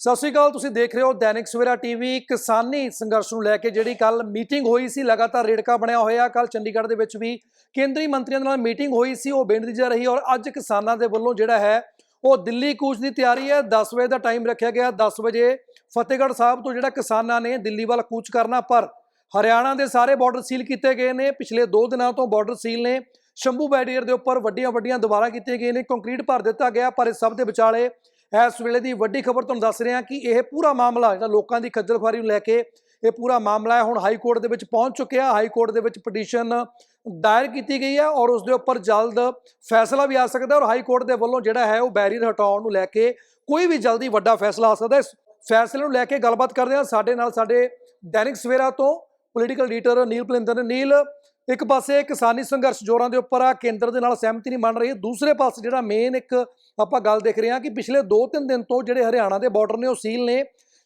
ਸਤਿ ਸ਼੍ਰੀ ਅਕਾਲ, ਤੁਸੀਂ ਦੇਖ ਰਹੇ ਹੋ ਦੈਨਿਕ ਸਵੇਰਾ ਟੀਵੀ, ਕਿਸਾਨੀ ਸੰਘਰਸ਼ ਨੂੰ ਲੈ ਕੇ ਜਿਹੜੀ ਕੱਲ ਮੀਟਿੰਗ ਹੋਈ ਸੀ, ਲਗਾਤਾਰ ਰੇੜਕਾ ਬਣਿਆ ਹੋਇਆ। ਕੱਲ ਚੰਡੀਗੜ੍ਹ ਦੇ ਵਿੱਚ ਵੀ ਕੇਂਦਰੀ ਮੰਤਰੀਆਂ ਦੇ ਨਾਲ ਮੀਟਿੰਗ ਹੋਈ ਸੀ, ਉਹ ਬੇਨਤੀ ਜਾ ਰਹੀ ਔਰ ਅੱਜ ਕਿਸਾਨਾਂ ਦੇ ਵੱਲੋਂ ਜਿਹੜਾ ਹੈ, ਉਹ ਦਿੱਲੀ ਕੂਚ ਦੀ ਤਿਆਰੀ ਹੈ। 10 ਵਜੇ ਦਾ ਟਾਈਮ ਰੱਖਿਆ ਗਿਆ 10 ਵਜੇ ਫਤਿਹਗੜ੍ਹ ਸਾਹਿਬ ਤੋਂ ਜਿਹੜਾ ਕਿਸਾਨਾਂ ਨੇ ਦਿੱਲੀ ਵੱਲ ਕੂਚ ਕਰਨਾ, ਪਰ ਹਰਿਆਣਾ ਦੇ ਸਾਰੇ ਬਾਰਡਰ ਸੀਲ ਕੀਤੇ ਗਏ ਨੇ। ਪਿਛਲੇ 2 ਦਿਨਾਂ ਤੋਂ ਬਾਰਡਰ ਸੀਲ ਨੇ। ਸ਼ੰਭੂ ਬੈਰੀਅਰ ਦੇ ਉੱਪਰ ਵੱਡੀਆਂ ਵੱਡੀਆਂ ਦੀਵਾਰਾਂ ਕੀਤੀਆਂ ਗਈਆਂ ਨੇ। ਕੰਕਰੀਟ ਭਰ ਦਿੱਤਾ ਗਿਆ, ਪਰ ਇਸ ਸਭ ਦੇ ਵਿਚਾਲੇ ਇਸ ਵੇਲੇ ਦੀ ਵੱਡੀ ਖਬਰ ਤੁਹਾਨੂੰ ਦੱਸ ਰਿਹਾ ਕਿ ਇਹ ਪੂਰਾ ਮਾਮਲਾ ਜਿਹੜਾ ਲੋਕਾਂ ਦੀ ਖੱਜਲ ਖੁਆਰੀ ਨੂੰ ਲੈ ਕੇ ਇਹ ਪੂਰਾ ਮਾਮਲਾ ਹੈ, ਹੁਣ ਹਾਈ ਕੋਰਟ ਦੇ ਵਿੱਚ ਪਹੁੰਚ ਚੁੱਕਿਆ। ਹਾਈ ਕੋਰਟ ਦੇ ਵਿੱਚ ਪਟੀਸ਼ਨ ਦਾਇਰ ਕੀਤੀ ਗਈ ਹੈ ਔਰ ਉਸ ਦੇ ਉੱਪਰ ਜਲਦ ਫੈਸਲਾ ਵੀ ਆ ਸਕਦਾ ਔਰ ਹਾਈ ਕੋਰਟ ਦੇ ਵੱਲੋਂ ਜਿਹੜਾ ਹੈ ਉਹ ਬੈਰੀਅਰ ਹਟਾਉਣ ਨੂੰ ਲੈ ਕੇ ਕੋਈ ਵੀ ਜਲਦੀ ਵੱਡਾ ਫੈਸਲਾ ਆ ਸਕਦਾ ਇਸ ਫੈਸਲੇ ਨੂੰ ਲੈ ਕੇ ਗੱਲਬਾਤ ਕਰਦੇ ਹਾਂ ਸਾਡੇ ਨਾਲ ਸਾਡੇ ਦੈਨਿਕ ਸਵੇਰਾ ਤੋਂ ਪੋਲੀਟੀਕਲ ਲੀਡਰ ਨੀਲ ਪਲਿੰਦਰ ਨੀਲ, ਇੱਕ ਪਾਸੇ ਕਿਸਾਨੀ ਸੰਘਰਸ਼ ਜੋਰਾਂ ਦੇ ਉੱਪਰ ਆ, ਕੇਂਦਰ ਦੇ ਨਾਲ ਸਹਿਮਤੀ ਨਹੀਂ ਬਣ ਰਹੀ। ਦੂਸਰੇ ਪਾਸੇ ਜਿਹੜਾ ਮੇਨ ਇੱਕ ਆਪਾਂ ਗੱਲ ਦੇਖ ਰਹੇ ਹਾਂ ਕਿ ਪਿਛਲੇ 2-3 ਦਿਨ ਤੋਂ ਜਿਹੜੇ ਹਰਿਆਣਾ ਦੇ ਬਾਰਡਰ ਨੇ ਉਹ ਸੀਲ ਨੇ।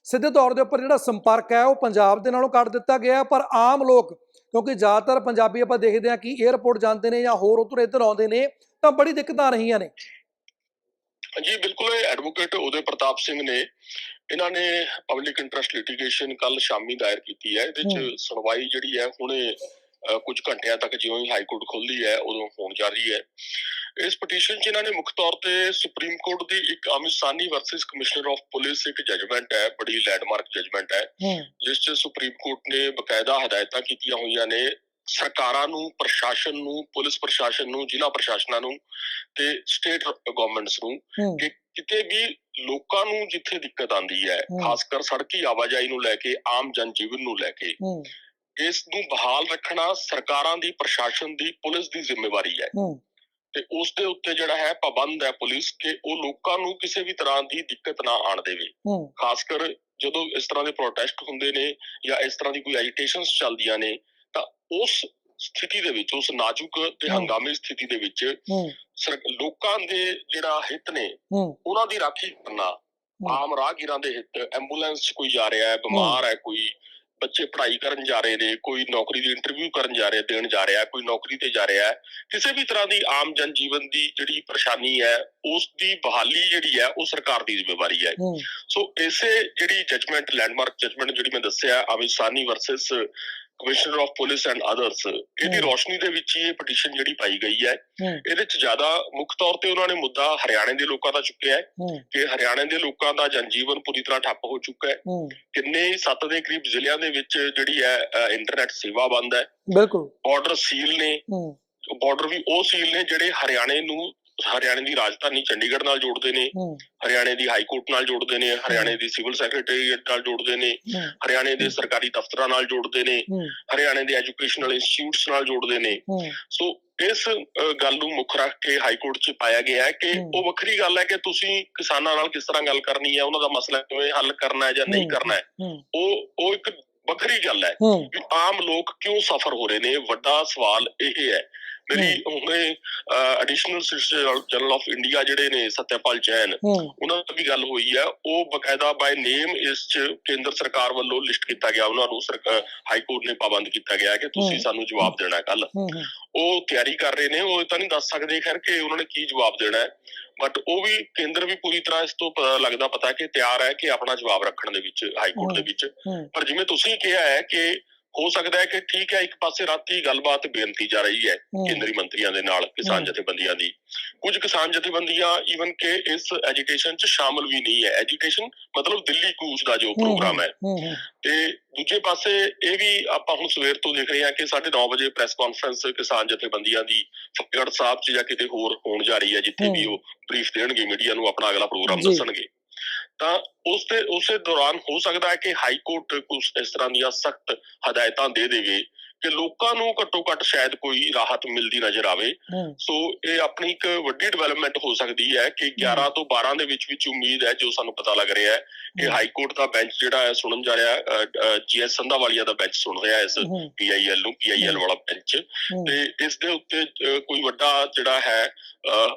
ਸਿੱਧੇ ਤੌਰ ਦੇ ਉੱਪਰ ਜਿਹੜਾ ਸੰਪਰਕ ਹੈ ਉਹ ਪੰਜਾਬ ਦੇ ਨਾਲੋਂ ਕੱਟ ਦਿੱਤਾ ਗਿਆ ਪਰ ਆਮ ਲੋਕ ਕਿਉਂਕਿ ਜ਼ਿਆਦਾਤਰ ਪੰਜਾਬੀ ਆਪਾਂ ਦੇਖਦੇ ਹਾਂ ਕਿ 에ਅਰਪੋਰਟ ਜਾਂਦੇ ਨੇ ਜਾਂ ਹੋਰ ਉਧਰ ਇੱਧਰ ਆਉਂਦੇ ਨੇ ਤਾਂ ਬੜੀ ਦਿੱਕਤਾਂ ਆ ਰਹੀਆਂ ਨੇ। ਜੀ ਬਿਲਕੁਲ ਇਹ ਐਡਵੋਕੇਟ ਉਦੇ ਪ੍ਰਤਾਪ ਸਿੰਘ ਨੇ ਇਹਨਾਂ ਨੇ ਪਬਲਿਕ ਇੰਟਰਸਟ ਲਿਟੀਗੇਸ਼ਨ ਕੱਲ ਸ਼ਾਮੀ ਦਾਇਰ ਕੀਤੀ ਹੈ। ਇਹਦੇ। ਚ ਸੁਣਵਾਈ ਜਿਹੜੀ ਹੈ ਹੁਣੇ ਕੁਝ ਘੰਟਿਆਂ ਤੱਕ ਜਿਉਂ ਹੀ ਹਾਈ ਕੋਰਟ ਖੁੱਲਦੀ ਹੈ ਉਦੋਂ ਹੋਣ ਜਾ ਰਹੀ ਹੈ। ਇਸ ਪਟੀਸ਼ਨ 'ਚ ਇਹਨਾਂ ਨੇ ਮੁੱਖ ਤੌਰ ਤੇ ਸੁਪਰੀਮ ਕੋਰਟ ਦੀ ਇੱਕ ਅਮਿਸਾਨੀ ਵਰਸਸ ਕਮਿਸ਼ਨਰ ਆਫ ਪੁਲਿਸ ਇੱਕ ਜਜਮੈਂਟ ਹੈ ਬੜੀ ਲੈਂਡਮਾਰਕ ਜਜਮੈਂਟ ਹੈ ਜਿਸ 'ਚ ਸੁਪਰੀਮ ਕੋਰਟ ਨੇ ਬਕਾਇਦਾ ਹਦਾਇਤਾਂ ਕੀਤੀਆਂ ਹੋਈਆਂ ਨੇ ਸਰਕਾਰਾਂ ਨੂੰ ਪ੍ਰਸ਼ਾਸਨ ਨੂੰ ਪੁਲਿਸ ਪ੍ਰਸ਼ਾਸਨ ਨੂੰ ਜ਼ਿਲ੍ਹਾ ਪ੍ਰਸ਼ਾਸਨਾਂ ਨੂੰ ਤੇ ਸਟੇਟ ਗਵਰਨਮੈਂਟਸ ਨੂੰ ਕਿ ਕਿਤੇ ਵੀ ਲੋਕਾਂ ਨੂੰ ਜਿੱਥੇ ਦਿੱਕਤ ਆਂਦੀ ਹੈ। ਖਾਸ ਕਰ ਸੜਕੀ ਆਵਾਜਾਈ ਨੂੰ ਲੈ ਕੇ ਆਮ ਜਨ ਜੀਵਨ ਨੂੰ ਲੈ ਕੇ ਇਸ ਨੂੰ ਬਹਾਲ ਰੱਖਣਾ ਸਰਕਾਰਾਂ ਦੀ ਪ੍ਰਸ਼ਾਸਨ ਦੀ ਪੁਲਿਸ ਦੀ ਜ਼ਿੰਮੇਵਾਰੀ ਹੂੰ। ਤੇ ਉਸ ਦੇ ਉੱਤੇ ਜਿਹੜਾ ਹੈ ਪਾਬੰਦ ਹੈ ਪੁਲਿਸ ਕਿ ਉਹ ਲੋਕਾਂ ਨੂੰ ਕਿਸੇ ਵੀ ਤਰ੍ਹਾਂ ਦੀ ਦਿੱਕਤ ਨਾ ਆਣ ਦੇਵੇ। ਖਾਸ ਕਰ ਜਦੋਂ ਇਸ ਤਰ੍ਹਾਂ ਦੇ ਪ੍ਰੋਟੈਸਟ ਹੁੰਦੇ ਨੇ ਜਾਂ ਇਸ ਤਰ੍ਹਾਂ ਦੀ ਕੋਈ ਐਜੀਟੇਸ਼ਨਸ ਚੱਲਦੀਆਂ ਨੇ ਤਾਂ ਉਸ ਸਥਿਤੀ ਦੇ ਵਿੱਚ ਉਸ ਨਾਜ਼ੁਕ ਤੇ। ਹੰਗਾਮੀ ਸਥਿਤੀ ਦੇ ਵਿੱਚ ਲੋਕਾਂ ਦੇ ਜਿਹੜਾ ਹਿੱਤ ਨੇ ਉਹਨਾਂ ਦੀ ਰਾਖੀ ਕਰਨਾ ਆਮ ਰਾਹਗੀਰਾਂ ਦੇ ਹਿੱਤ ਐਂਬੂਲੈਂਸ ਕੋਈ ਜਾ ਰਿਹਾ ਹੈ ਬਿਮਾਰ ਹੈ ਕੋਈ ਬੱਚੇ ਪੜ੍ਹਾਈ ਕਰਨ ਜਾ ਰਹੇ ਨੇ ਕੋਈ ਨੌਕਰੀ ਦੀ ਇੰਟਰਵਿਊ ਕਰਨ ਜਾ ਰਿਹਾ ਦੇਣ ਜਾ ਰਿਹਾ ਕੋਈ ਨੌਕਰੀ ਤੇ ਜਾ ਰਿਹਾ ਕਿਸੇ ਵੀ ਤਰ੍ਹਾਂ ਦੀ ਆਮ ਜਨ ਜੀਵਨ ਦੀ ਜਿਹੜੀ ਪਰੇਸ਼ਾਨੀ ਹੈ ਉਸ ਦੀ ਬਹਾਲੀ ਜਿਹੜੀ ਹੈ ਉਹ ਸਰਕਾਰ ਦੀ ਜ਼ਿੰਮੇਵਾਰੀ ਹੈ। ਹੂੰ। ਸੋ ਇਸੇ ਜਿਹੜੀ ਜਜਮੈਂਟ ਲੈਂਡਮਾਰਕ ਜਜਮੈਂਟ ਜਿਹੜੀ ਮੈਂ ਦੱਸਿਆ ਅਮਿਸਾਨੀ versus commissioner of police and others ਇਹਦੀ। ਰੋਸ਼ਨੀ ਦੇ ਵਿੱਚ ਹੀ ਇਹ ਪਟੀਸ਼ਨ ਜਿਹੜੀ ਪਾਈ ਗਈ ਹੈ ਇਹਦੇ ਚ ਜ਼ਿਆਦਾ ਮੁੱਖ ਤੌਰ ਤੇ ਉਹਨਾਂ ਨੇ ਮੁੱਦਾ ਹਰਿਆਣੇ ਦੇ ਲੋਕਾਂ ਦਾ ਚੁੱਕਿਆ ਹੈ ਕਿ ਹਰਿਆਣੇ ਦੇ ਲੋਕਾਂ ਦਾ ਜਨਜੀਵਨ ਪੂਰੀ ਤਰ੍ਹਾਂ ਠੱਪ ਹੋ ਚੁੱਕਾ ਹੈ। ਕਿੰਨੇ ਹੀ ਸੱਤ ਦੇ ਕਰੀਬ ਜ਼ਿਲ੍ਹਿਆਂ ਦੇ ਵਿੱਚ ਜਿਹੜੀ ਹੈ ਇੰਟਰਨੈਟ ਸੇਵਾ ਬੰਦ ਹੈ। ਬਿਲਕੁਲ। ਬਾਰਡਰ ਸੀਲ ਨੇ ਬਾਰਡਰ ਵੀ ਉਹ ਸੀਲ ਨੇ ਜਿਹੜੇ ਹਰਿਆਣੇ ਨੂੰ ਹਰਿਆਣੇ ਦੀ ਰਾਜਧਾਨੀ ਚੰਡੀਗੜ੍ਹ ਨਾਲ ਜੋੜਦੇ ਨੇ ਹਰਿਆਣੇ ਦੀ ਹਾਈ ਕੋਰਟ ਨਾਲ ਜੋੜਦੇ ਨੇ ਹਰਿਆਣੇ ਦੀ ਸਿਵਲ ਸੈਕਟਰੀਏਟ ਨਾਲ ਜੋੜਦੇ ਨੇ ਹਰਿਆਣੇ ਦੇ ਸਰਕਾਰੀ ਦਫ਼ਤਰਾਂ ਨਾਲ ਜੋੜਦੇ ਨੇ ਹਰਿਆਣੇ ਦੇ ਐਜੂਕੇਸ਼ਨਲ ਇੰਸਟੀਚਿਊਟਸ ਨਾਲ ਜੋੜਦੇ ਨੇ। ਸੋ ਇਸ ਗੱਲ ਨੂੰ ਮੁੱਖ ਰੱਖ ਕੇ ਹਾਈ ਕੋਰਟ 'ਚ ਪਾਇਆ ਗਿਆ ਹੈ ਕਿ। ਉਹ ਵੱਖਰੀ ਗੱਲ ਹੈ ਕਿ ਤੁਸੀਂ ਕਿਸਾਨਾਂ ਨਾਲ ਕਿਸ ਤਰ੍ਹਾਂ ਗੱਲ ਕਰਨੀ ਹੈ ਉਹਨਾਂ ਦਾ ਮਸਲਾ ਕਿਵੇਂ ਹੱਲ ਕਰਨਾ ਹੈ ਜਾਂ ਨਹੀਂ। ਕਰਨਾ ਹੈ। ਉਹ ਉਹ ਇੱਕ ਵੱਖਰੀ ਗੱਲ ਹੈ ਵੀ ਆਮ ਲੋਕ ਕਿਉਂ ਸਫਰ ਹੋ ਰਹੇ ਨੇ? ਵੱਡਾ ਸਵਾਲ ਇਹ ਹੈ ਮੇਰੀ ਹੁਣੇ ਐਡੀਸ਼ਨਲ ਜਨਰਲ ਆਫ ਇੰਡੀਆ ਜਿਹੜੇ ਨੇ ਸਤਿਆਪਾਲ ਜੈਨ ਉਹਨਾਂ ਨਾਲ ਵੀ ਗੱਲ ਹੋਈ ਹੈ। ਉਹ ਬਕਾਇਦਾ ਬਾਈ ਨੇਮ ਇਸ ਚ ਕੇਂਦਰ ਸਰਕਾਰ ਵੱਲੋਂ ਲਿਸਟ ਕੀਤਾ ਗਿਆ। ਉਹਨਾਂ ਨੂੰ ਸਰਕਾਰ ਹਾਈ ਕੋਰਟ ਨੇ ਪਾਬੰਦ ਕੀਤਾ ਗਿਆ ਕਿ ਤੁਸੀਂ। ਸਾਨੂੰ ਜਵਾਬ ਦੇਣਾ ਕੱਲ ਉਹ ਤਿਆਰੀ ਕਰ ਰਹੇ ਨੇ। ਉਹ ਤਾਂ ਨਹੀਂ ਦੱਸ ਸਕਦੇ ਖੈਰ ਕਿ ਉਹਨਾਂ ਨੇ ਕੀ ਜਵਾਬ ਦੇਣਾ ਹੈ। ਬਟ ਉਹ ਵੀ ਕੇਂਦਰ ਵੀ ਪੂਰੀ ਤਰ੍ਹਾਂ ਇਸ ਤੋਂ ਲੱਗਦਾ ਪਤਾ ਕਿ ਤਿਆਰ ਹੈ ਕਿ ਆਪਣਾ ਜਵਾਬ ਰੱਖਣ ਦੇ ਵਿੱਚ ਹਾਈ ਕੋਰਟ ਦੇ। ਵਿੱਚ। ਪਰ ਜਿਵੇਂ ਤੁਸੀਂ ਕਿਹਾ ਹੈ ਕਿ ਹੋ ਸਕਦਾ ਹੈ ਕਿ ਠੀਕ ਹੈ ਇੱਕ ਪਾਸੇ ਰਾਤੀ ਗੱਲਬਾਤ ਬੇਨਤੀ ਜਾ ਰਹੀ ਹੈ ਕੇਂਦਰੀ ਮੰਤਰੀਆਂ ਦੇ ਨਾਲ ਕਿਸਾਨ। ਜਥੇਬੰਦੀਆਂ ਦੀ ਕੁਝ ਕਿਸਾਨ ਜਥੇਬੰਦੀਆਂ ਈਵਨ ਕਿ ਇਸ ਐਜੀਟੇਸ਼ਨ 'ਚ ਸ਼ਾਮਲ ਵੀ ਨਹੀਂ ਹੈ ਐਜੀਟੇਸ਼ਨ ਮਤਲਬ ਦਿੱਲੀ ਕੂਚ ਦਾ ਜੋ ਪ੍ਰੋਗਰਾਮ ਹੈ ਤੇ ਦੂਜੇ ਪਾਸੇ ਇਹ ਵੀ ਆਪਾਂ ਹੁਣ ਸਵੇਰ ਤੋਂ ਦੇਖ ਰਹੇ ਹਾਂ ਕਿ 9:30 ਵਜੇ ਪ੍ਰੈਸ ਕਾਨਫਰੰਸ ਕਿਸਾਨ ਜਥੇਬੰਦੀਆਂ ਦੀ ਫਤਿਹਗੜ੍ਹ ਸਾਹਿਬ 'ਚ ਜਾਂ ਕਿਤੇ ਹੋਰ ਹੋਣ ਜਾ ਰਹੀ ਹੈ ਜਿੱਥੇ ਵੀ। ਉਹ ਬਰੀਫ ਦੇਣਗੇ ਮੀਡੀਆ ਨੂੰ ਆਪਣਾ ਅਗਲਾ ਪ੍ਰੋਗਰਾਮ। ਦੱਸਣਗੇ ਤਾਂ ਉਸ ਤੇ ਉਸੇ ਦੌਰਾਨ ਹੋ ਸਕਦਾ ਹੈ ਕਿ ਹਾਈ ਕੋਰਟ ਕੁਝ ਇਸ ਤਰ੍ਹਾਂ ਦੀਆਂ ਸਖਤ ਹਦਾਇਤਾਂ ਦੇ ਦੇਵੇ ਕਿ ਲੋਕਾਂ ਨੂੰ ਘੱਟੋ ਘੱਟ ਸ਼ਾਇਦ ਕੋਈ ਰਾਹਤ ਮਿਲਦੀ ਨਜ਼ਰ ਆਵੇ। ਸੋ ਇਹ ਆਪਣੀ ਇੱਕ ਵੱਡੀ ਡਿਵੈਲਪਮੈਂਟ ਹੋ ਸਕਦੀ ਹੈ ਕਿ 11 ਤੋਂ 12 ਦੇ ਵਿੱਚ ਵਿੱਚ ਉਮੀਦ ਹੈ ਜੋ ਸਾਨੂੰ ਪਤਾ ਲੱਗ ਰਿਹਾ ਹੈ ਕਿ ਹਾਈ ਕੋਰਟ ਦਾ ਬੈਂਚ ਜਿਹੜਾ ਹੈ ਸੁਣਨ ਜਾ ਰਿਹਾ ਜੀਐਸ ਸੰਧਾਵਾਲੀਆ ਦਾ ਬੈਂਚ ਸੁਣ ਰਿਹਾ ਇਸ ਪੀਆਈਐਲ ਨੂੰ ਪੀਆਈਐਲ ਵਾਲਾ ਬੈਂਚ। ਤੇ ਇਸ ਦੇ ਉੱਤੇ ਕੋਈ ਵੱਡਾ ਜਿਹੜਾ ਹੈ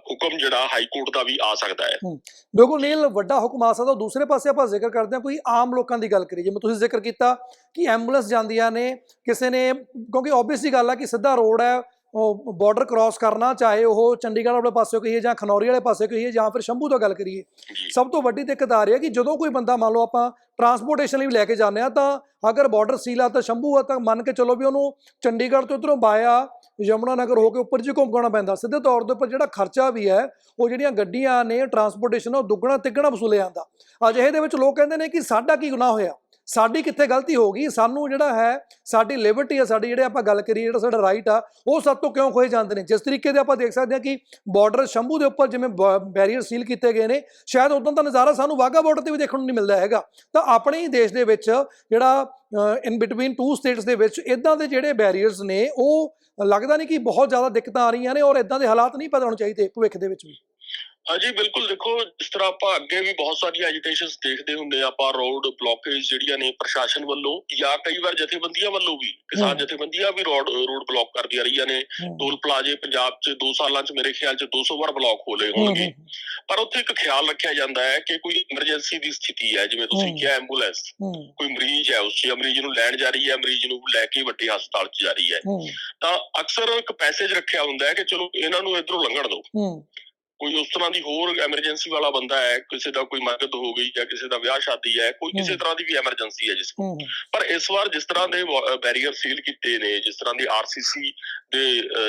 ਹੁਕਮ ਜਿਹੜਾ ਹਾਈ ਕੋਰਟ ਦਾ ਵੀ ਆ ਸਕਦਾ ਹੈ। ਬਿਲਕੁਲ ਨੀਲ ਵੱਡਾ ਹੁਕਮ ਆ ਸਕਦਾ। ਦੂਸਰੇ ਪਾਸੇ ਆਪਾਂ ਜ਼ਿਕਰ ਕਰਦੇ ਹਾਂ ਕੋਈ ਆਮ ਲੋਕਾਂ ਦੀ ਗੱਲ ਕਰੀਏ। ਜਿਵੇਂ ਤੁਸੀਂ ਜ਼ਿਕਰ ਕੀਤਾ ਕਿ ਐਂਬੂਲੈਂਸ ਜਾਂਦੀਆਂ ਨੇ ਕਿਸੇ ਨੇ ਕਿਉਂਕਿ ਆਬਵੀਅਸਲੀ ਗੱਲ ਆ ਕਿ ਸਿੱਧਾ ਰੋਡ ਹੈ ਉਹ ਬਾਰਡਰ ਕ੍ਰਾਸ ਕਰਨਾ ਚਾਹੇ ਉਹ ਚੰਡੀਗੜ੍ਹ ਵਾਲੇ ਪਾਸੇ ਕਹੀਏ ਜਾਂ ਖਨੌਰੀ ਵਾਲੇ ਪਾਸੇ ਕਹੀਏ ਜਾਂ ਫਿਰ ਸ਼ੰਭੂ ਤੋਂ ਗੱਲ ਕਰੀਏ। ਸਭ ਤੋਂ ਵੱਡੀ ਦਿੱਕਤ ਆ ਰਹੀ ਹੈ ਕਿ ਜਦੋਂ ਕੋਈ ਬੰਦਾ ਮੰਨ ਲਓ ਆਪਾਂ ਟਰਾਂਸਪੋਰਟੇਸ਼ਨ ਲਈ ਵੀ ਲੈ ਕੇ ਜਾਂਦੇ ਆ, ਤਾਂ ਅਗਰ ਬਾਰਡਰ ਸੀਲ ਆ ਤਾਂ ਸ਼ੰਭੂ ਆ, ਤਾਂ ਮੰਨ ਕੇ ਚੱਲੋ ਵੀ ਉਹਨੂੰ ਚੰਡੀਗੜ੍ਹ ਤੋਂ ਉਧਰੋਂ ਬਾਇਆ ਯਮੁਨਾ ਨਗਰ ਹੋ ਕੇ ਉੱਪਰ ਜੀ ਘੁੰਮਣਾ ਪੈਂਦਾ। ਸਿੱਧੇ ਤੌਰ ਦੇ ਉੱਪਰ ਜਿਹੜਾ ਖਰਚਾ ਵੀ ਹੈ, ਉਹ ਜਿਹੜੀਆਂ ਗੱਡੀਆਂ ਨੇ ਟਰਾਂਸਪੋਰਟੇਸ਼ਨ ਉਹ ਦੁੱਗਣਾ, ਤਿੱਗਣਾ ਵਸੂਲਿਆ ਜਾਂਦਾ ਅਜਿਹੇ ਦੇ ਵਿੱਚ ਲੋਕ ਕਹਿੰਦੇ ਨੇ ਕਿ ਸਾਡਾ ਕੀ ਗੁਨਾਹ ਹੋਇਆ? ਸਾਡੀ ਕਿੱਥੇ ਗਲਤੀ ਹੋ ਗਈ? ਸਾਨੂੰ ਜਿਹੜਾ ਹੈ, ਸਾਡੀ ਲਿਬਰਟੀ ਆ, ਸਾਡੀ ਜਿਹੜੇ ਆਪਾਂ ਗੱਲ ਕਰੀਏ, ਜਿਹੜਾ ਸਾਡਾ ਰਾਈਟ ਆ, ਉਹ ਸਭ ਤੋਂ ਕਿਉਂ ਖੋਏ ਜਾਂਦੇ ਨੇ? ਜਿਸ ਤਰੀਕੇ ਦੇ ਆਪਾਂ ਦੇਖ ਸਕਦੇ ਹਾਂ ਕਿ ਬਾਰਡਰ ਸ਼ੰਭੂ ਦੇ ਉੱਪਰ ਜਿਵੇਂ ਬੈਰੀਅਰ ਸੀਲ ਕੀਤੇ ਗਏ ਨੇ, ਸ਼ਾਇਦ ਉਦੋਂ ਦਾ ਨਜ਼ਾਰਾ ਸਾਨੂੰ ਵਾਗਾ ਬਾਰਡਰ ਤੇ ਵੀ ਦੇਖਣ ਨੂੰ ਨਹੀਂ ਮਿਲਦਾ ਹੈਗਾ। ਤਾਂ ਆਪਣੇ ਹੀ ਦੇਸ਼ ਦੇ ਵਿੱਚ ਜਿਹੜਾ ਇਨ ਬਿਟਵੀਨ ਟੂ ਸਟੇਟਸ ਦੇ ਵਿੱਚ ਇਦਾਂ ਦੇ ਜਿਹੜੇ ਬੈਰੀਅਰਸ ਨੇ, ਉਹ ਲੱਗਦਾ ਨਹੀਂ ਕਿ ਬਹੁਤ ਜ਼ਿਆਦਾ ਦਿੱਕਤਾਂ ਆ ਰਹੀਆਂ ਨੇ ਔਰ ਇਦਾਂ ਦੇ ਹਾਲਾਤ ਨਹੀਂ ਪੈਦਾ ਹੋਣੇ ਚਾਹੀਦੇ ਭਵਿੱਖ ਦੇ ਵਿੱਚ ਵੀ। ਹਾਂਜੀ ਬਿਲਕੁਲ। ਦੇਖੋ ਜਿਸ ਤਰ੍ਹਾਂ ਆਪਾਂ ਅੱਗੇ ਵੀ ਬਹੁਤ ਸਾਰੀਆਂ ਐਜੀਟੇਸ਼ਨਸ ਦੇਖਦੇ ਹੁੰਦੇ ਆ ਆਪਾਂ ਰੋਡ ਬਲੌਕੇਜ ਜਿਹੜੀਆਂ ਨੇ ਪ੍ਰਸ਼ਾਸਨ ਵੱਲੋਂ ਜਾਂ ਕਈ ਵਾਰ ਜਥੇਬੰਦੀਆਂ ਵੱਲੋਂ ਵੀ ਕਿਸਾਨ। ਜਥੇਬੰਦੀਆਂ ਵੀ ਰੋਡ ਰੋਡ ਬਲੌਕ ਕਰਦੀਆਂ ਰਹੀਆਂ ਨੇ। ਟੋਲ ਪਲਾਜ਼ੇ ਪੰਜਾਬ 'ਚ 2 ਸਾਲਾਂ 'ਚ ਮੇਰੇ ਖਿਆਲ 'ਚ 200 ਵਾਰ ਬਲੌਕ ਹੋਲੇ ਹੋਣਗੇ। ਪਰ ਉੱਥੇ ਇੱਕ ਖਿਆਲ ਰੱਖਿਆ ਜਾਂਦਾ ਹੈ ਕਿ ਕੋਈ ਐਮਰਜੈਂਸੀ ਦੀ ਸਥਿਤੀ ਹੈ ਜਿਵੇਂ ਤੁਸੀਂ। ਕਿਹਾ ਐਂਬੂਲੈਂਸ ਹੂੰ। ਕੋਈ ਮਰੀਜ਼ ਹੈ ਉਸ ਮਰੀਜ਼ ਨੂੰ ਲੈਣ ਜਾ ਰਹੀ ਹੈ ਮਰੀਜ਼ ਨੂੰ ਲੈ ਕੇ ਵੱਡੇ ਹਸਪਤਾਲ 'ਚ ਜਾ ਰਹੀ ਹੈ। ਹੂੰ। ਤਾਂ ਅਕਸਰ ਇੱਕ ਪੈਸੇਜ ਰੱਖਿਆ ਹੁੰਦਾ ਹੈ ਕਿ ਚਲੋ ਇਹਨਾਂ ਨੂੰ ਇਧਰੋਂ ਲੰਘਣ ਦਿਓ। ਹੂੰ। ਕੋਈ ਉਸ ਤਰ੍ਹਾਂ ਦੀ ਹੋਰ ਐਮਰਜੈਂਸੀ ਵਾਲਾ ਬੰਦਾ ਹੈ ਕਿਸੇ ਦਾ ਕੋਈ ਮਰਗਤ ਹੋ ਗਈ ਜਾਂ ਕਿਸੇ ਦਾ ਵਿਆਹ ਸ਼ਾਦੀ ਹੈ ਕੋਈ ਕਿਸੇ। ਤਰ੍ਹਾਂ ਦੀ ਵੀ ਐਮਰਜੈਂਸੀ ਹੈ ਜਿਸ ਹੂੰ ਪਰ ਇਸ ਵਾਰ ਜਿਸ ਤਰ੍ਹਾਂ ਦੇ ਬੈਰੀਅਰ ਸੀਲ ਕੀਤੇ ਨੇ ਜਿਸ ਤਰ੍ਹਾਂ ਦੀ ਆਰਸੀਸੀ ਦੇ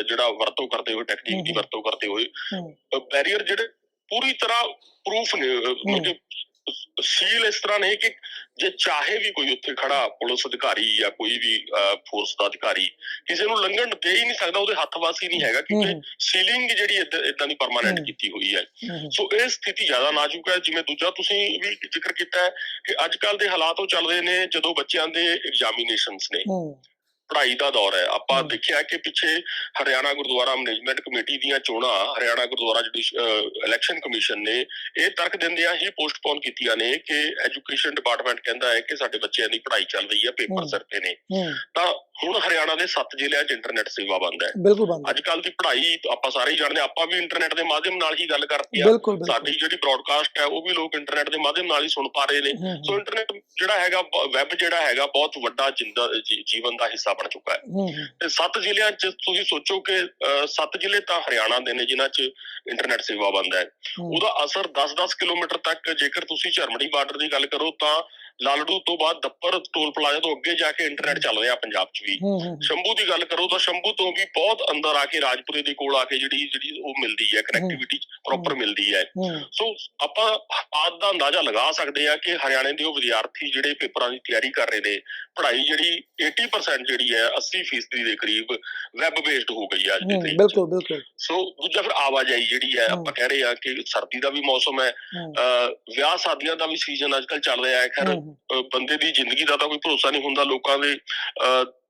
ਜਿਹੜਾ ਵਰਤੋਂ ਕਰਦੇ ਹੋਏ ਟੈਕਨੀਕ ਦੀ। ਵਰਤੋਂ ਕਰਦੇ ਹੋਏ ਬੈਰੀਅਰ ਜਿਹੜੇ ਪੂਰੀ ਤਰ੍ਹਾਂ ਪ੍ਰੂਫ ਨੇ ਕਿ ਸੀਲ ਇਸ ਤਰ੍ਹਾਂ ਨੇ ਕਿ ਜੇ ਚਾਹੇ ਵੀ ਕੋਈ ਉੱਥੇ ਖੜਾ ਪੁਲਿਸ ਅਧਿਕਾਰੀ ਜਾਂ ਕੋਈ ਵੀ ਫੋਰਸ ਦਾ ਅਧਿਕਾਰੀ ਕਿਸੇ ਨੂੰ ਲੰਘਣ ਦੇ ਹੀ ਨਹੀਂ ਸਕਦਾ ਉਹਦੇ ਹੱਥ ਵੱਸ ਹੀ ਨਹੀਂ ਹੈਗਾ ਕਿਉਂਕਿ ਸੀਲਿੰਗ ਜਿਹੜੀ ਇਦਾਂ ਦੀ ਪਰਮਾਨੈਂਟ। ਕੀਤੀ ਹੋਈ ਹੈ। ਸੋ ਇਹ ਸਥਿਤੀ ਜ਼ਿਆਦਾ ਨਾਜ਼ੁਕ ਹੈ ਜਿਵੇਂ ਦੂਜਾ ਤੁਸੀਂ ਵੀ ਜ਼ਿਕਰ ਕੀਤਾ ਹੈ ਕਿ ਅੱਜ ਕੱਲ ਦੇ ਹਾਲਾਤ ਉਹ ਚੱਲ ਰਹੇ ਨੇ ਜਦੋਂ ਬੱਚਿਆਂ ਦੇ ਐਗਜ਼ਾਮੀਨੇਸ਼ਨਸ ਨੇ। ਪੜ੍ਹਾਈ ਦਾ ਦੌਰ ਹੈ। ਆਪਾਂ। ਦੇਖਿਆ ਕਿ ਪਿੱਛੇ ਹਰਿਆਣਾ ਗੁਰਦੁਆਰਾ ਮੈਨੇਜਮੈਂਟ ਕਮੇਟੀ ਦੀਆਂ ਚੋਣਾਂ ਹਰਿਆਣਾ ਗੁਰਦੁਆਰਾ ਇਲੈਕਸ਼ਨ ਕਮਿਸ਼ਨ ਨੇ ਇਹ ਤਰਕ ਦਿੰਦਿਆਂ ਹੀ ਪੋਸਟਪੋਨ ਕੀਤੀਆਂ ਨੇ ਕਿ ਐਜੂਕੇਸ਼ਨ ਡਿਪਾਰਟਮੈਂਟ ਕਹਿੰਦਾ ਹੈ ਕਿ ਸਾਡੇ ਬੱਚਿਆਂ ਦੀ ਪੜ੍ਹਾਈ ਚੱਲ ਰਹੀ ਹੈ ਪੇਪਰ। ਸਿਰ ਤੇ ਨੇ। ਤਾਂ ਹੁਣ ਹਰਿਆਣਾ ਦੇ 7 ਜ਼ਿਲ੍ਹਿਆਂ 'ਚ ਇੰਟਰਨੈਟ ਸੇਵਾ ਬੰਦ ਹੈ। ਬਿਲਕੁਲ ਬੰਦ ਅੱਜ ਕੱਲ ਦੀ ਪੜ੍ਹਾਈ ਆਪਾਂ ਸਾਰੇ ਹੀ ਜਾਣਦੇ ਆਪਾਂ ਵੀ ਇੰਟਰਨੈਟ ਦੇ ਮਾਧਿਅਮ ਨਾਲ ਹੀ ਗੱਲ ਕਰਤੀ ਆ ਸਾਡੀ ਜਿਹੜੀ ਬ੍ਰਾਡਕਾਸਟ ਹੈ ਉਹ ਵੀ ਲੋਕ ਇੰਟਰਨੈਟ ਦੇ ਮਾਧਿਅਮ ਨਾਲ ਹੀ ਸੁਣ ਪਾ ਰਹੇ ਨੇ। ਸੋ ਇੰਟਰਨੈਟ ਜਿਹੜਾ ਹੈਗਾ ਵੈਬ ਜਿਹੜਾ ਹੈਗਾ ਬਹੁਤ ਵੱਡਾ ਜਿੰਦਾ ਜੀਵਨ ਦਾ ਹਿੱਸਾ ਬਣ ਚੁੱਕਾ ਹੈ। ਤੇ ਸੱਤ ਜ਼ਿਲ੍ਹਿਆਂ 'ਚ ਤੁਸੀਂ ਸੋਚੋ ਕਿ ਸੱਤ ਜ਼ਿਲ੍ਹੇ ਤਾਂ ਹਰਿਆਣਾ ਦੇ ਨੇ ਜਿਨ੍ਹਾਂ 'ਚ ਇੰਟਰਨੈਟ ਸੇਵਾ ਬੰਦ ਹੈ। ਹੂੰ। ਉਹਦਾ ਅਸਰ 10-10 ਕਿਲੋਮੀਟਰ ਤੱਕ ਜੇਕਰ ਤੁਸੀਂ ਝਰਮੜੀ ਬਾਰਡਰ ਦੀ ਗੱਲ ਕਰੋ ਤਾਂ ਲਾਲੜੂ ਤੋਂ ਬਾਅਦ ਦੱਪਰ ਟੋਲ ਪਲਾਜ਼ਾ ਤੋਂ ਅੱਗੇ ਜਾ ਕੇ ਇੰਟਰਨੈਟ ਚੱਲ ਰਿਹਾ ਪੰਜਾਬ 'ਚ ਵੀ। ਸ਼ੰਭੂ ਦੀ ਗੱਲ ਕਰੋ ਤਾਂ ਸ਼ੰਭੂ ਤੋਂ ਵੀ ਬਹੁਤ ਅੰਦਰ ਆ ਕੇ ਰਾਜਪੁਰੇ ਦੇ ਕੋਲ ਆ ਕੇ ਜਿਹੜੀ ਜਿਹੜੀ ਉਹ ਮਿਲਦੀ ਹੈ ਕਨੈਕਟੀਵਿਟੀ ਪ੍ਰੋਪਰ ਮਿਲਦੀ ਹੈ। ਸੋ ਆਪਾਂ ਹਾਲਾਤ ਦਾ ਅੰਦਾਜ਼ਾ ਲਗਾ ਸਕਦੇ ਆ ਕਿ ਹਰਿਆਣੇ ਦੇ ਉਹ ਵਿਦਿਆਰਥੀ ਜਿਹੜੇ ਪੇਪਰਾਂ ਦੀ ਤਿਆਰੀ ਕਰ ਰਹੇ ਨੇ ਪੜ੍ਹਾਈ ਜਿਹੜੀ 80% ਜਿਹੜੀ ਹੈ 80% ਦੇ ਕਰੀਬ ਵੈਬ ਬੇਸਡ ਹੋ ਗਈ ਹੈ ਅੱਜ ਦੇ 'ਚ। ਬਿਲਕੁਲ ਬਿਲਕੁਲ। ਸੋ ਦੂਜਾ ਫਿਰ ਆਵਾਜਾਈ ਜਿਹੜੀ ਹੈ। ਆਪਾਂ ਕਹਿ ਰਹੇ ਆ ਕਿ ਸਰਦੀ ਦਾ ਵੀ ਮੌਸਮ ਹੈ। ਵਿਆਹ ਸ਼ਾਦੀਆਂ ਦਾ ਵੀ ਸੀਜ਼ਨ ਅੱਜਕੱਲ ਚੱਲ ਰਿਹਾ ਹੈ। ਖੈਰ ਬੰਦੇ ਦੀ ਜ਼ਿੰਦਗੀ ਦਾ ਤਾਂ ਕੋਈ ਭਰੋਸਾ ਨਹੀਂ ਹੁੰਦਾ ਲੋਕਾਂ ਦੇ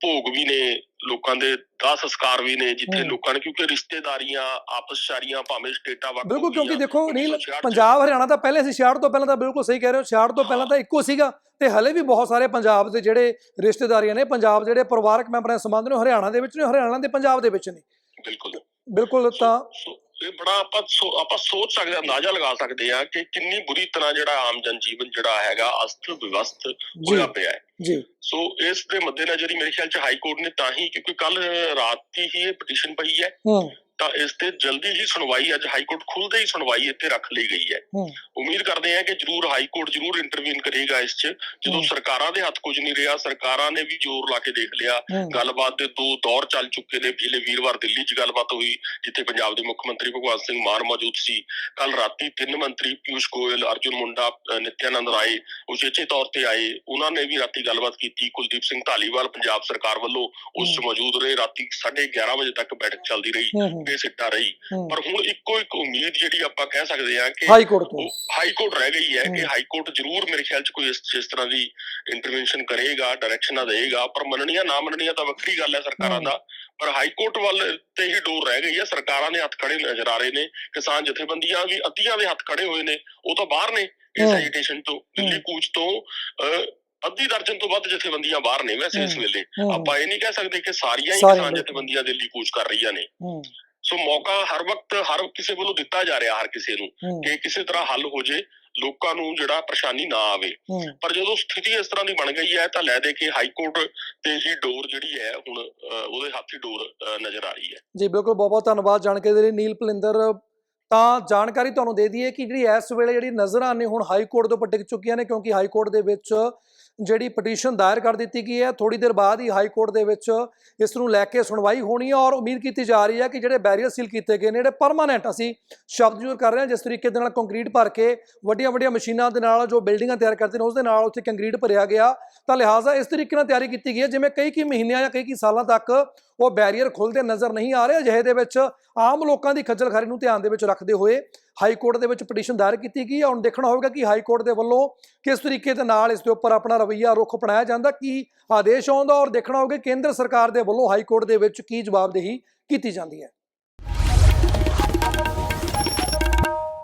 ਭੋਗ ਵੀ ਨੇ ਲੋਕਾਂ ਦੇ ਦਾਹ ਸੰਸਕਾਰ ਵੀ ਨੇ ਜਿੱਥੇ। ਲੋਕਾਂ ਨੇ ਕਿਉਂਕਿ ਰਿਸ਼ਤੇਦਾਰੀਆਂ ਆਪਸਚਾਰੀਆਂ ਭਾਵੇਂ ਸਟੇਟਾਂ ਵੱਖ ਬਿਲਕੁਲ ਕਿਉਂਕਿ ਦੇਖੋ ਨੀਲ 1966 'ਚ ਪੰਜਾਬ ਹਰਿਆਣਾ ਤਾਂ ਪਹਿਲੇ ਸੀ 66 ਤੋਂ ਪਹਿਲਾਂ ਤਾਂ ਬਿਲਕੁਲ ਸਹੀ ਕਹਿ ਰਹੇ ਹੋ 66 ਤੋਂ ਪਹਿਲਾਂ ਤਾਂ ਇੱਕੋ ਸੀਗਾ ਤੇ ਹਲੇ ਵੀ ਬਹੁਤ ਸਾਰੇ ਪੰਜਾਬ ਦੇ ਜਿਹੜੇ ਰਿਸ਼ਤੇਦਾਰੀਆਂ ਨੇ ਪੰਜਾਬ ਜਿਹੜੇ ਪਰਿਵਾਰਕ ਮੈਂਬਰਾਂ ਦੇ ਸੰਬੰਧ ਨੇ ਹਰਿਆਣਾ ਦੇ ਵਿੱਚ ਨੇ ਹਰਿਆਣਾ ਦੇ ਪੰਜਾਬ ਦੇ ਵਿੱਚ ਨੇ ਬਿਲਕੁਲ ਬਿਲਕੁਲ ਤਾਂ ਇਹ ਬੜਾ ਆਪਾਂ ਆਪਾਂ ਸੋਚ ਸਕਦੇ ਅੰਦਾਜ਼ਾ ਲਗਾ ਸਕਦੇ ਹਾਂ ਕਿ ਕਿੰਨੀ ਬੁਰੀ ਤਰ੍ਹਾਂ ਜਿਹੜਾ ਆਮ ਜਨ ਜੀਵਨ ਜਿਹੜਾ ਹੈਗਾ ਅਸਥ ਵਿਵਸਥ ਹੋਇਆ ਪਿਆ ਹੈ। ਜੀ। ਸੋ ਇਸ ਦੇ ਮੱਦੇਨਜ਼ਰ ਹੀ ਮੇਰੇ ਖਿਆਲ ਚ ਹਾਈ ਕੋਰਟ ਨੇ ਤਾਂ ਹੀ ਕਿਉਂਕਿ ਕੱਲ ਰਾਤ ਹੀ ਇਹ ਪਟੀਸ਼ਨ ਪਈ ਹੈ। ਹੂੰ। ਤਾਂ ਇਸ ਤੇ ਜਲਦੀ ਹੀ ਸੁਣਵਾਈ ਅੱਜ ਹਾਈ ਕੋਰਟ ਖੁੱਲਦੇ ਹੀ ਸੁਣਵਾਈ ਇੱਥੇ ਰੱਖ ਲਈ ਗਈ ਹੈ। ਉਮੀਦ ਕਰਦੇ ਹਾਂ ਕਿ ਜਰੂਰ ਹਾਈ ਕੋਰਟ ਜਰੂਰ ਇੰਟਰਵੀਨ ਕਰੇਗਾ ਇਸ 'ਚ। ਜਦੋਂ। ਸਰਕਾਰਾਂ ਦੇ ਹੱਥ ਕੁਝ ਨਹੀਂ ਰਿਹਾ ਸਰਕਾਰਾਂ ਨੇ ਵੀ ਜ਼ੋਰ ਲਾ ਕੇ ਦੇਖ ਲਿਆ। ਗੱਲਬਾਤ ਦੇ ਦੋ ਦੌਰ ਚੱਲ ਚੁੱਕੇ ਨੇ। ਪਿਛਲੇ ਵੀਰਵਾਰ ਦਿੱਲੀ 'ਚ ਗੱਲਬਾਤ ਹੋਈ ਜਿੱਥੇ ਪੰਜਾਬ ਦੇ ਮੁੱਖ ਮੰਤਰੀ ਭਗਵੰਤ ਸਿੰਘ ਮਾਨ ਮੌਜੂਦ ਸੀ। ਕੱਲ ਰਾਤੀ ਤਿੰਨ ਮੰਤਰੀ ਪਿਊਸ਼ ਗੋਇਲ ਅਰਜੁਨ ਮੁੰਡਾ ਨਿਤਿਆਨੰਦ ਰਾਏ ਉਚੇਚੇ ਤੌਰ ਤੇ ਆਏ। ਉਹਨਾਂ ਨੇ ਵੀ ਰਾਤੀ ਗੱਲਬਾਤ ਕੀਤੀ। ਕੁਲਦੀਪ ਸਿੰਘ ਢਾਲੀਵਾਲ ਪੰਜਾਬ ਸਰਕਾਰ ਵੱਲੋਂ ਉਸ 'ਚ ਮੌਜੂਦ ਰਹੇ। ਰਾਤੀ 11:30 ਵਜੇ ਤੱਕ ਬੈਠਕ ਚੱਲਦੀ ਰਹੀ। ਹੂੰ, ਬੇਸਿੱਟਾ ਰਹੀ। ਪਰ ਹੁਣ ਇੱਕੋ ਇੱਕ ਉਮੀਦ ਜਿਹੜੀ ਆਪਾਂ ਕਹਿ ਸਕਦੇ ਹਾਂ ਕਿ ਹਾਈ ਕੋਰਟ ਤੋਂ। ਹਾਈ ਕੋਰਟ ਰਹਿ ਗਈ ਹੈ ਕਿ। ਹਾਈ ਕੋਰਟ ਜ਼ਰੂਰ ਮੇਰੇ ਖਿਆਲ ਚ ਕੋਈ ਇਸ ਤਰ੍ਹਾਂ ਦੀ ਇੰਟਰਵੈਂਸ਼ਨ ਕਰੇਗਾ ਡਾਇਰੈਕਸ਼ਨਾਂ ਦੇਗਾ ਪਰ ਮੰਨਣੀਆਂ ਨਾ ਮੰਨਣੀਆਂ ਤਾਂ ਵੱਖਰੀ ਗੱਲ ਹੈ ਸਰਕਾਰਾਂ। ਦਾ। ਪਰ ਹਾਈ ਕੋਰਟ ਵੱਲ ਤੇ ਹੀ ਡੋਰ ਰਹਿ ਗਈ ਹੈ। ਸਰਕਾਰਾਂ ਦੇ ਹੱਥ ਖੜੇ ਨਜ਼ਰ ਆ ਰਹੇ ਨੇ। ਕਿਸਾਨ ਜਥੇਬੰਦੀਆਂ ਵੀ ਅੱਧੀਆਂ ਦੇ ਹੱਥ ਖੜੇ ਹੋਏ ਨੇ। ਉਹ ਤਾਂ ਬਾਹਰ ਨੇ ਇਸ। ਐਜੀਟੇਸ਼ਨ ਤੋਂ। ਦਿੱਲੀ ਕੂਚ ਤੋਂ ਅੱਧੀ ਦਰਜਨ ਤੋਂ ਵੱਧ ਜਥੇਬੰਦੀਆਂ ਬਾਹਰ ਨੇ ਵੈਸੇ ਇਸ। ਵੇਲੇ। ਆਪਾਂ ਇਹ ਨਹੀਂ ਕਹਿ ਸਕਦੇ ਕਿ ਸਾਰੀਆਂ ਹੀ ਕਿਸਾਨ। ਜਥੇਬੰਦੀਆਂ ਦਿੱਲੀ ਕੂਚ ਕਰ ਰਹੀਆਂ ਨੇ। ਸੋ ਮੌਕਾ ਹਰ ਵਕਤ ਹਰ ਕਿਸੇ ਵੱਲੋਂ ਦਿੱਤਾ ਜਾ ਰਿਹਾ ਹਰ ਕਿਸੇ ਨੂੰ ਕਿ ਕਿਸੇ ਤਰ੍ਹਾਂ ਹੱਲ ਹੋ ਜੇ ਲੋਕਾਂ ਨੂੰ ਜਿਹੜਾ ਪਰੇਸ਼ਾਨੀ ਨਾ ਆਵੇ। ਪਰ ਜਦੋਂ ਸਥਿਤੀ ਇਸ ਤਰ੍ਹਾਂ ਦੀ ਬਣ ਗਈ ਹੈ ਤਾਂ ਲੈ ਦੇ ਕੇ ਹਾਈ ਕੋਰਟ ਤੇ ਹੀ ਡੋਰ ਜਿਹੜੀ ਹੈ ਹੁਣ ਉਹਦੇ ਹੱਥ ਹੀ ਡੋਰ ਨਜ਼ਰ ਆ ਰਹੀ ਹੈ। ਜੀ ਬਿਲਕੁਲ ਬਹੁਤ ਬਹੁਤ ਧੰਨਵਾਦ ਜਾਣਕਾਰੀ ਦੇ ਲਈ। ਨੀਲ ਪਲਿੰਦਰ ਤਾਂ ਜਾਣਕਾਰੀ ਤੁਹਾਨੂੰ ਦੇ ਦਈਏ ਕਿ ਜਿਹੜੀ ਇਸ ਵੇਲੇ ਜਿਹੜੀ ਨਜ਼ਰਾਨੇ ਹੁਣ ਹਾਈ ਕੋਰਟ ਦੇ ਉੱਪਰ ਟਿਕ ਚੁੱਕੀਆਂ ਨੇ ਕਿਉਂਕਿ ਹਾਈ ਕੋਰਟ ਦੇ ਵਿੱਚ ਜਿਹੜੀ ਪਟੀਸ਼ਨ ਦਾਇਰ ਕਰ ਦਿੱਤੀ ਗਈ ਹੈ ਥੋੜੀ ਦੇਰ ਬਾਅਦ ਹੀ ਹਾਈ ਕੋਰਟ ਦੇ ਵਿੱਚ ਇਸ ਨੂੰ ਲੈ ਕੇ ਸੁਣਵਾਈ ਹੋਣੀ ਹੈ ਔਰ ਉਮੀਦ ਕੀਤੀ ਜਾ ਰਹੀ ਹੈ ਕਿ ਜਿਹੜੇ ਬੈਰੀਅਰ ਸੀਲ ਕੀਤੇ ਗਏ ਨੇ, ਜਿਹੜੇ ਪਰਮਾਨੈਂਟ ਅਸੀਂ ਸ਼ਬਦ ਯੂਜ਼ ਕਰ ਰਹੇ ਹਾਂ, ਜਿਸ ਤਰੀਕੇ ਦੇ ਨਾਲ ਕੰਕਰੀਟ ਭਰ ਕੇ ਵੱਡੀਆਂ ਵੱਡੀਆਂ ਮਸ਼ੀਨਾਂ ਦੇ ਨਾਲ ਜੋ ਬਿਲਡਿੰਗਾਂ ਤਿਆਰ ਕਰਦੇ ਨੇ ਉਸ ਦੇ ਨਾਲ ਉੱਥੇ ਕੰਕਰੀਟ ਭਰਿਆ ਗਿਆ। ਤਾਂ ਲਿਹਾਜ਼ਾ ਇਸ ਤਰੀਕੇ ਨਾਲ ਤਿਆਰੀ ਕੀਤੀ ਗਈ ਹੈ, ਜਿਵੇਂ ਕਈ ਕਈ ਮਹੀਨਿਆਂ ਜਾਂ ਕਈ ਕਈ ਸਾਲਾਂ ਤੱਕ ਉਹ ਬੈਰੀਅਰ ਖੁੱਲਦੇ ਨਜ਼ਰ ਨਹੀਂ ਆ ਰਹੇ, ਅਜਿਹੇ ਦੇ ਵਿੱਚ ਆਮ ਲੋਕਾਂ ਦੀ ਖੱਜਲ ਖਰੀ ਨੂੰ ਧਿਆਨ ਦੇ ਵਿੱਚ ਰੱਖਦੇ ਹੋਏ ਹਾਈ ਕੋਰਟ ਦੇ ਵਿੱਚ ਪਟੀਸ਼ਨ ਦਾਇਰ ਕੀਤੀ ਗਈ ਹੈ। ਹੁਣ ਦੇਖਣਾ ਹੋਵੇਗਾ ਕਿ ਹਾਈ ਕੋਰਟ ਦੇ ਵੱਲੋਂ ਕਿਸ ਤਰੀਕੇ ਦੇ ਨਾਲ ਇਸ ਦੇ ਉੱਪਰ ਆਪਣਾ ਰਵੱਈਆ ਰੁਖ ਅਪਣਾਇਆ ਜਾਂਦਾ, ਕੀ ਆਦੇਸ਼ ਆਉਂਦਾ ਔਰ ਦੇਖਣਾ ਹੋਵੇਗਾ ਕੇਂਦਰ ਸਰਕਾਰ ਦੇ ਵੱਲੋਂ ਹਾਈ ਕੋਰਟ ਦੇ ਵਿੱਚ ਕੀ ਜਵਾਬਦੇਹੀ ਕੀਤੀ ਜਾਂਦੀ ਹੈ।